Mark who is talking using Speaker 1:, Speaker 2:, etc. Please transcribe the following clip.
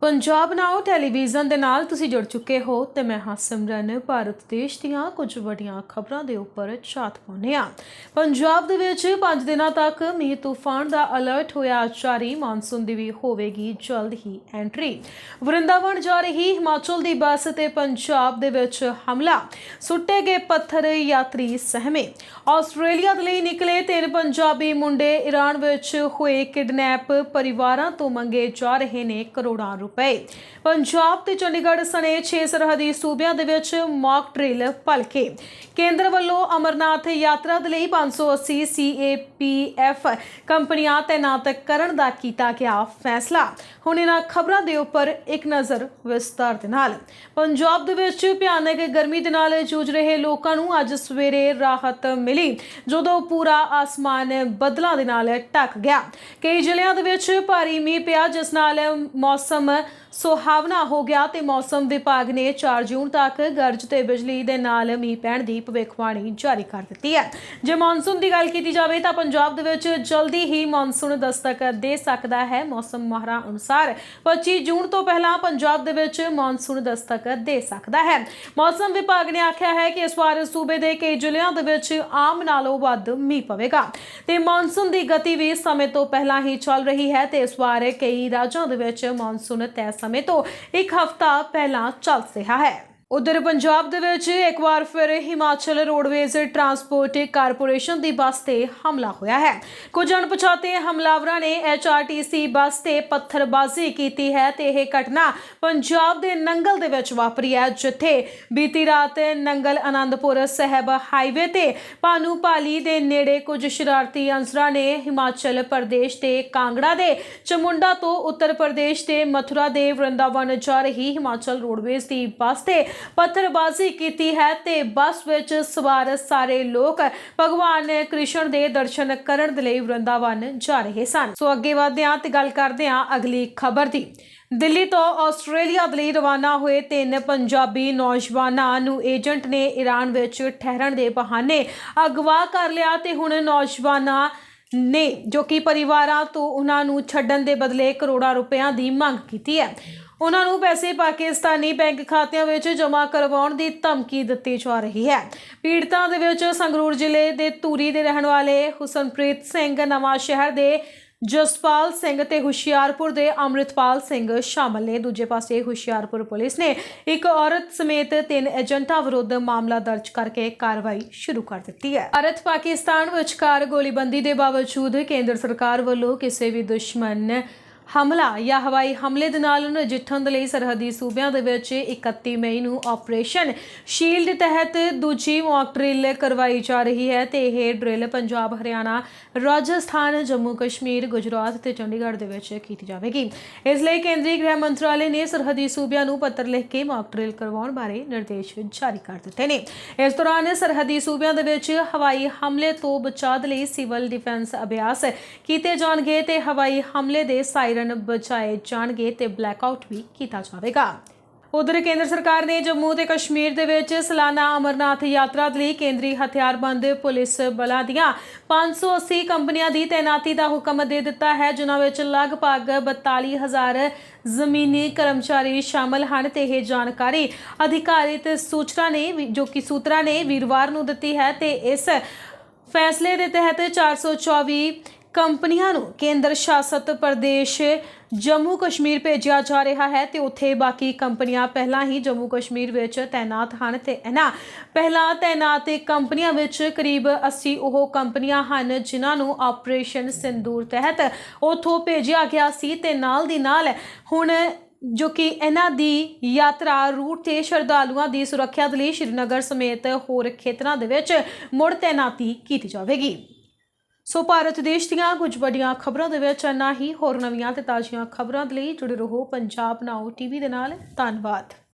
Speaker 1: ਪੰਜਾਬ ਨਾਓ television ਦੇ ਨਾਲ ਤੁਸੀਂ ਜੁੜ ਚੁੱਕੇ ਹੋ ਤੇ ਮੈਂ ਹਾਂ ਸਿਮਰਨ। ਭਾਰਤ ਦੇਸ਼ ਦੀਆਂ ਕੁਝ ਵੱਡੀਆਂ ਖਬਰਾਂ ਦੇ ਉੱਪਰ ਝਾਤ ਪਾਉਂਦੇ ਹਾਂ। ਪੰਜਾਬ ਦੇ ਵਿੱਚ 5 ਦਿਨਾਂ ਤੱਕ ਮੀਂਹ ਤੂਫਾਨ ਦਾ ਅਲਰਟ ਹੋਇਆ। ਜਾਰੀ ਮਾਨਸੂਨ ਦੀ ਵੀ ਹੋਵੇਗੀ ਜਲਦ ਹੀ ਐਂਟਰੀ ਵਰਿੰਦਾਵਨ ਜਾ ਰਹੀ ਹਿਮਾਚਲ ਦੀ ਬੱਸ ਤੇ ਪੰਜਾਬ ਦੇ ਵਿੱਚ ਹਮਲਾ। ਸੁੱਟੇ ਗਏ ਪੱਥਰ ਯਾਤਰੀ ਸਹਿਮੇ। ਆਸਟ੍ਰੇਲੀਆ ਦੇ ਲਈ ਨਿਕਲੇ ਤਿੰਨ ਪੰਜਾਬੀ ਮੁੰਡੇ ਈਰਾਨ ਵਿੱਚ ਹੋਏ ਕਿਡਨੈਪ ਪਰਿਵਾਰਾਂ ਤੋਂ ਮੰਗੇ ਜਾ ਰਹੇ ਨੇ ਕਰੋੜਾਂ ਰੁਪਏ ਪੰਜਾਬ ਤੇ ਚੰਡੀਗੜ੍ਹ ਸਣੇ 6 ਸਰਹੱਦੀ ਸੂਬਿਆਂ ਦੇ ਵਿੱਚ ਮੌਕ ਡਰਿਲ ਭਲਕੇ। ਕੇਂਦਰ ਵੱਲੋਂ ਅਮਰਨਾਥ ਯਾਤਰਾ ਦੇ ਲਈ 580 CAPF ਕੰਪਨੀਆਂ ਤੈਨਾਤ ਕਰਨ ਦਾ ਕੀਤਾ ਗਿਆ ਫੈਸਲਾ। ਹੁਣ ਇਹਨਾਂ ਖਬਰਾਂ ਦੇ ਉੱਪਰ ਇੱਕ ਨਜ਼ਰ ਵਿਸਤਾਰ ਦੇ ਨਾਲ। ਪੰਜਾਬ ਦੇ ਵਿੱਚ ਭਿਆਨਕ ਗਰਮੀ ਦੇ ਨਾਲ ਜੂਝ ਰਹੇ ਲੋਕਾਂ ਨੂੰ ਅੱਜ ਸਵੇਰੇ ਰਾਹਤ ਮਿਲੀ, ਜਦੋਂ ਪੂਰਾ ਆਸਮਾਨ ਬਦਲਾਂ ਦੇ ਨਾਲ ਢੱਕ ਗਿਆ। ਕਈ ਜ਼ਿਲ੍ਹਿਆਂ ਦੇ ਵਿੱਚ ਭਾਰੀ ਮੀਂਹ ਪਿਆ, ਜਿਸ ਨਾਲ ਮੌਸਮ ਸੁਹਾਵਣਾ ਹੋ ਗਿਆ ਤੇ ਮੌਸਮ ਵਿਭਾਗ ਨੇ 4 ਜੂਨ ਤੱਕ ਗਰਜ ਤੇ ਬਿਜਲੀ ਦੇ ਨਾਲ ਮੀਂਹ ਪੈਣ ਦੀ ਭਵਿੱਖਬਾਣੀ ਜਾਰੀ ਕਰ ਦਿੱਤੀ ਹੈ। ਜੇ ਮੌਨਸੂਨ ਦੀ ਗੱਲ ਕੀਤੀ ਜਾਵੇ ਤਾਂ ਪੰਜਾਬ ਦੇ ਵਿੱਚ ਜਲਦੀ ਹੀ ਮੌਨਸੂਨ ਦਸਤਕ ਦੇ ਸਕਦਾ ਹੈ। ਮੌਸਮ ਮਾਹਰਾਂ ਅਨੁਸਾਰ 25 ਜੂਨ ਤੋਂ ਪਹਿਲਾਂ ਪੰਜਾਬ ਦੇ ਵਿੱਚ ਮੌਨਸੂਨ ਦਸਤਕ ਦੇ ਸਕਦਾ ਹੈ। ਮੌਸਮ ਵਿਭਾਗ ਨੇ ਆਖਿਆ ਹੈ ਕਿ ਇਸ ਵਾਰ ਸੂਬੇ ਦੇ ਕਈ ਜ਼ਿਲ੍ਹਿਆਂ ਦੇ ਵਿੱਚ ਆਮ ਨਾਲੋਂ ਵੱਧ ਮੀਂਹ ਪਵੇਗਾ। ਤੇ ਮੌਨਸੂਨ ਦੀ ਗਤੀ ਵੀ ਸਮੇਂ ਤੋਂ ਪਹਿਲਾਂ ਹੀ ਚੱਲ ਰਹੀ ਹੈ ਤੇ ਇਸ ਵਾਰ ਕਈ ਰਾਜਾਂ ਦੇ ਵਿੱਚ ਮੌਨਸੂਨ ਤੈਅ ਸਮੇਂ ਤੋਂ ਇੱਕ ਹਫ਼ਤਾ ਪਹਿਲਾਂ ਚੱਲ ਰਿਹਾ ਹੈ। ਉਧਰ ਪੰਜਾਬ ਦੇ ਵਿੱਚ ਇੱਕ ਵਾਰ ਫਿਰ ਹਿਮਾਚਲ ਰੋਡਵੇਜ਼ ਟਰਾਂਸਪੋਰਟ ਕਾਰਪੋਰੇਸ਼ਨ ਦੀ ਬੱਸ ਤੇ ਹਮਲਾ ਹੋਇਆ ਹੈ। ਕੁਝ ਅਣਪਛਾਤੇ ਹਮਲਾਵਰਾਂ ਨੇ ਐਚਆਰਟੀਸੀ ਬੱਸ ਤੇ ਪੱਥਰਬਾਜ਼ੀ ਕੀਤੀ ਹੈ ਤੇ ਇਹ ਘਟਨਾ ਪੰਜਾਬ ਦੇ ਨੰਗਲ ਦੇ ਵਿੱਚ ਵਾਪਰੀ ਹੈ, ਜਿੱਥੇ ਬੀਤੀ ਰਾਤ ਨੰਗਲ ਆਨੰਦਪੁਰ ਸਾਹਿਬ ਹਾਈਵੇ ਤੇ ਭਾਨੂਪਾਲੀ ਦੇ ਨੇੜੇ ਕੁਝ ਸ਼ਰਾਰਤੀ ਅਨਸਰਾਂ ਨੇ ਹਿਮਾਚਲ ਪ੍ਰਦੇਸ਼ ਦੇ ਕਾਂਗੜਾ ਦੇ ਚਮੁੰਡਾ ਤੋਂ ਉੱਤਰ ਪ੍ਰਦੇਸ਼ ਦੇ ਮਥੁਰਾ ਦੇ ਵਰਿੰਦਾਵਨ ਜਾ ਰਹੀ ਹਿਮਾਚਲ ਰੋਡਵੇਜ਼ ਦੀ ਬੱਸ ਤੇ ਪੱਥਰਬਾਜ਼ੀ ਕੀਤੀ ਹੈ ਤੇ ਬੱਸ ਵਿੱਚ ਸਵਾਰ ਸਾਰੇ ਲੋਕ ਭਗਵਾਨ ਕ੍ਰਿਸ਼ਨ ਦੇ ਦਰਸ਼ਨ ਕਰਨ ਦੇ ਲਈ ਵਰਿੰਦਾਵਨ ਜਾ ਰਹੇ ਸਨ। ਸੋ ਅੱਗੇ ਵਧਦੇ ਹਾਂ ਤੇ ਗੱਲ ਕਰਦੇ ਹਾਂ ਅਗਲੀ ਖਬਰ ਦੀ। ਦਿੱਲੀ ਤੋਂ ਆਸਟ੍ਰੇਲੀਆ ਦੇ ਲਈ ਰਵਾਨਾ ਹੋਏ ਤਿੰਨ ਪੰਜਾਬੀ ਨੌਜਵਾਨਾਂ ਨੂੰ ਏਜੰਟ ਨੇ ਈਰਾਨ ਵਿੱਚ ਠਹਿਰਣ ਦੇ ਬਹਾਨੇ ਅਗਵਾ ਕਰ ਲਿਆ ਤੇ ਹੁਣ ਨੌਜਵਾਨਾਂ ਨੇ ਜੋ ਕਿ ਪਰਿਵਾਰਾਂ ਤੋਂ ਉਹਨਾਂ ਨੂੰ ਛੱਡਣ ਦੇ ਬਦਲੇ ਕਰੋੜਾਂ ਰੁਪਇਆਂ ਦੀ ਮੰਗ ਕੀਤੀ ਹੈ। ਉਹਨਾਂ ਨੂੰ ਪੈਸੇ ਪਾਕਿਸਤਾਨੀ ਬੈਂਕ ਖਾਤਿਆਂ ਵਿੱਚ ਜਮ੍ਹਾਂ ਕਰਵਾਉਣ ਦੀ ਧਮਕੀ ਦਿੱਤੀ ਜਾ ਰਹੀ ਹੈ। ਪੀੜਤਾਂ ਦੇ ਵਿੱਚ ਸੰਗਰੂਰ ਜ਼ਿਲ੍ਹੇ ਦੇ ਧੂਰੀ ਦੇ ਰਹਿਣ ਵਾਲੇ ਹੁਸਨਪ੍ਰੀਤ ਸਿੰਘ ਨਵਾਂ ਸ਼ਹਿਰ ਦੇ ਜਸਪਾਲ ਸਿੰਘ ਤੇ ਹੁਸ਼ਿਆਰਪੁਰ ਦੇ ਅੰਮ੍ਰਿਤਪਾਲ ਸਿੰਘ ਸ਼ਾਮਲ ਨੇ। ਦੂਜੇ ਪਾਸੇ ਹੁਸ਼ਿਆਰਪੁਰ ਪੁਲਿਸ ਨੇ ਇੱਕ ਔਰਤ ਸਮੇਤ ਤਿੰਨ ਏਜੰਟਾਂ ਵਿਰੁੱਧ ਮਾਮਲਾ ਦਰਜ ਕਰਕੇ ਕਾਰਵਾਈ ਸ਼ੁਰੂ ਕਰ ਦਿੱਤੀ ਹੈ। ਭਾਰਤ ਪਾਕਿਸਤਾਨ ਵਿਚਕਾਰ ਗੋਲੀਬੰਦੀ ਦੇ ਬਾਵਜੂਦ ਕੇਂਦਰ ਸਰਕਾਰ ਵੱਲੋਂ ਕਿਸੇ ਵੀ ਦੁਸ਼ਮਣ ਹਮਲਾ ਜਾਂ ਹਵਾਈ ਹਮਲੇ ਦੇ ਨਾਲ ਨਜਿੱਠਣ ਦੇ ਲਈ ਸਰਹੱਦੀ ਸੂਬਿਆਂ ਦੇ ਵਿੱਚ 31 ਮਈ ਨੂੰ ਆਪਰੇਸ਼ਨ ਸ਼ੀਲਡ ਤਹਿਤ ਦੂਜੀ ਮੌਕ ਡਰਿਲ ਕਰਵਾਈ ਜਾ ਰਹੀ ਹੈ ਤੇ ਇਹ ਡਰਿਲ ਪੰਜਾਬ, ਹਰਿਆਣਾ, ਰਾਜਸਥਾਨ, ਜੰਮੂ, ਕਸ਼ਮੀਰ, ਗੁਜਰਾਤ ਤੇ ਚੰਡੀਗੜ੍ਹ ਦੇ ਵਿੱਚ ਕੀਤੀ ਜਾਵੇਗੀ। ਇਸ ਲਈ ਕੇਂਦਰੀ ਗ੍ਰਹਿ ਮੰਤਰਾਲੇ ਨੇ ਸਰਹੱਦੀ ਸੂਬਿਆਂ ਨੂੰ ਪੱਤਰ ਲਿਖ ਕੇ ਮੌਕ ਡਰਿਲ ਕਰਵਾਉਣ ਬਾਰੇ ਨਿਰਦੇਸ਼ ਜਾਰੀ ਕਰ ਦਿੱਤੇ ਨੇ। ਇਸ ਦੌਰਾਨ ਸਰਹੱਦੀ ਸੂਬਿਆਂ ਦੇ ਵਿੱਚ ਹਵਾਈ ਹਮਲੇ ਤੋਂ ਬਚਾਅ ਦੇ ਲਈ ਸਿਵਲ ਡਿਫੈਂਸ ਅਭਿਆਸ ਕੀਤੇ ਜਾਣਗੇ ਤੇ ਹਵਾਈ ਹਮਲੇ ਦੇ ਸਾਇਰਨ ਬਚਾਏ ਜਾਣਗੇ ਤੇ ਬਲੈਕਆਊਟ ਵੀ ਕੀਤਾ ਜਾਵੇਗਾ। ਉਧਰ ਕੇਂਦਰ ਸਰਕਾਰ ਨੇ ਜੰਮੂ ਤੇ ਕਸ਼ਮੀਰ ਦੇ ਵਿੱਚ ਸਾਲਾਨਾ ਅਮਰਨਾਥ ਯਾਤਰਾ ਲਈ ਕੇਂਦਰੀ ਹਥਿਆਰਬੰਦ ਪੁਲਿਸ ਬਲਾਂ ਦੀਆਂ 580 ਕੰਪਨੀਆਂ ਦੀ ਤੈਨਾਤੀ ਦਾ ਹੁਕਮ ਦੇ ਦਿੱਤਾ ਹੈ, ਜਿਨ੍ਹਾਂ ਵਿੱਚ ਲਗਭਗ 42000 ਜ਼ਮੀਨੀ ਕਰਮਚਾਰੀ ਸ਼ਾਮਲ ਹਨ ਤੇ ਇਹ ਜਾਣਕਾਰੀ ਅਧਿਕਾਰਿਤ ਸੂਚਨਾ ਨੇ ਜੋ ਕਿ ਸੂਤਰਾਂ ਨੇ ਵੀਰਵਾਰ ਨੂੰ ਦਿੱਤੀ ਹੈ ਤੇ ਇਸ ਫੈਸਲੇ ਦੇ ਤਹਿਤ 424 ਕੰਪਨੀਆਂ ਨੂੰ ਕੇਂਦਰ ਸ਼ਾਸਤ ਪ੍ਰਦੇਸ਼ ਜੰਮੂ ਕਸ਼ਮੀਰ ਭੇਜਿਆ ਜਾ ਰਿਹਾ ਹੈ ਤੇ ਉੱਥੇ ਬਾਕੀ ਕੰਪਨੀਆਂ ਪਹਿਲਾਂ ਹੀ ਜੰਮੂ ਕਸ਼ਮੀਰ ਵਿੱਚ ਤਾਇਨਾਤ ਹਨ ਤੇ ਇਹਨਾਂ ਪਹਿਲਾਂ ਤਾਇਨਾਤ ਕੰਪਨੀਆਂ ਵਿੱਚ ਕਰੀਬ 80 ਉਹ ਕੰਪਨੀਆਂ ਹਨ ਜਿਨ੍ਹਾਂ ਨੂੰ ਆਪਰੇਸ਼ਨ ਸਿੰਦੂਰ ਤਹਿਤ ਉੱਥੋਂ ਭੇਜਿਆ ਗਿਆ ਸੀ ਤੇ ਨਾਲ ਦੀ ਨਾਲ ਹੁਣ ਜੋ ਕਿ ਇਹਨਾਂ ਦੀ ਯਾਤਰਾ ਰੂਟ ਤੇ ਸ਼ਰਧਾਲੂਆਂ ਦੀ ਸੁਰੱਖਿਆ ਦੇ ਲਈ ਸ਼੍ਰੀਨਗਰ ਸਮੇਤ ਹੋਰ ਖੇਤਰਾਂ ਦੇ ਵਿੱਚ ਮੁੜ ਤੈਨਾਤੀ ਕੀਤੀ ਜਾਵੇਗੀ। ਸੋ ਭਾਰਤ ਦੇਸ਼ ਦੀਆਂ ਕੁਝ ਵੱਡੀਆਂ ਖਬਰਾਂ ਦੇ ਵਿੱਚ ਇੰਨਾ ਹੀ। ਹੋਰ ਨਵੀਆਂ ਤੇ ਤਾਜ਼ੀਆਂ ਖਬਰਾਂ ਦੇ ਲਈ ਜੁੜੇ ਰਹੋ ਪੰਜਾਬ ਨਾਓ ਟੀਵੀ ਦੇ ਨਾਲ। ਧੰਨਵਾਦ।